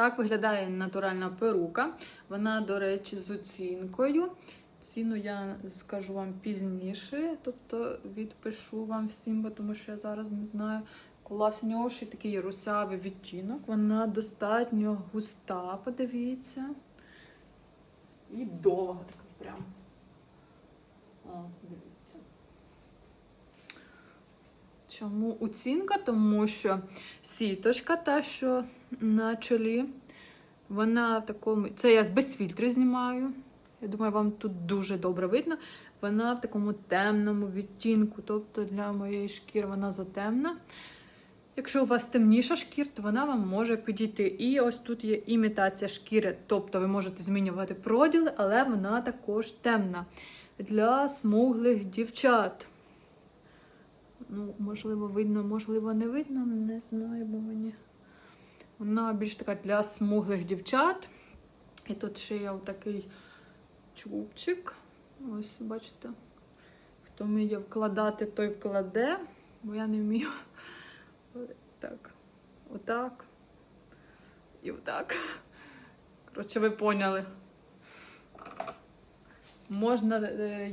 Так виглядає натуральна перука. Вона, до речі, з оцінкою. Ціну я скажу вам пізніше, тобто відпишу вам всім, бо тому що я зараз не знаю. Класніший такий русявий відтінок. Вона достатньо густа, подивіться. І довга така прям. О, дивіться. Чому оцінка? Тому що сіточка, та, що на чолі, вона в такому. Це я без фільтру знімаю. Я думаю, вам тут дуже добре видно. Вона в такому темному відтінку, тобто для моєї шкіри вона затемна. Якщо у вас темніша шкіра, то вона вам може підійти. І ось тут є імітація шкіри, тобто ви можете змінювати проділи, але вона також темна для смуглих дівчат. Ну, можливо, видно, можливо, не видно, не знаю, бо мені. Вона більш така для смуглих дівчат. І тут ще є отакий чубчик. Ось, бачите. Хто вміє вкладати, той вкладе, бо я не вмію. Так. Отак. І отак. Коротше, ви поняли. Можна, е,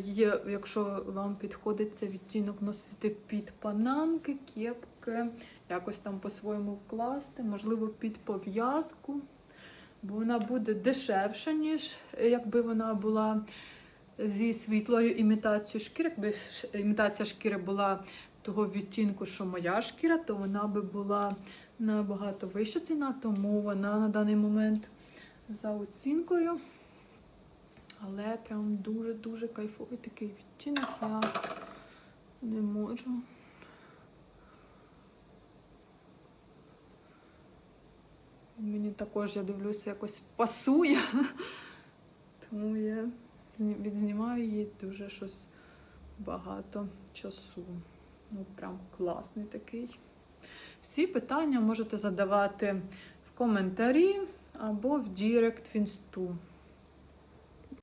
якщо вам підходить цей відтінок, носити під панамки, кепки, якось там по-своєму вкласти, можливо, під пов'язку, бо вона буде дешевша, ніж е, якби вона була зі світлою імітацією шкіри. Якби імітація шкіри була того відтінку, що моя шкіра, то вона би була набагато вища ціна, тому вона на даний момент за оцінкою. Але прям дуже-дуже кайфовий такий відтінок. Я не можу. Мені також, я дивлюся, якось пасує. Тому я відзнімаю її дуже щось багато часу. Ну, прям класний такий. Всі питання можете задавати в коментарі або в Дірект в інсту.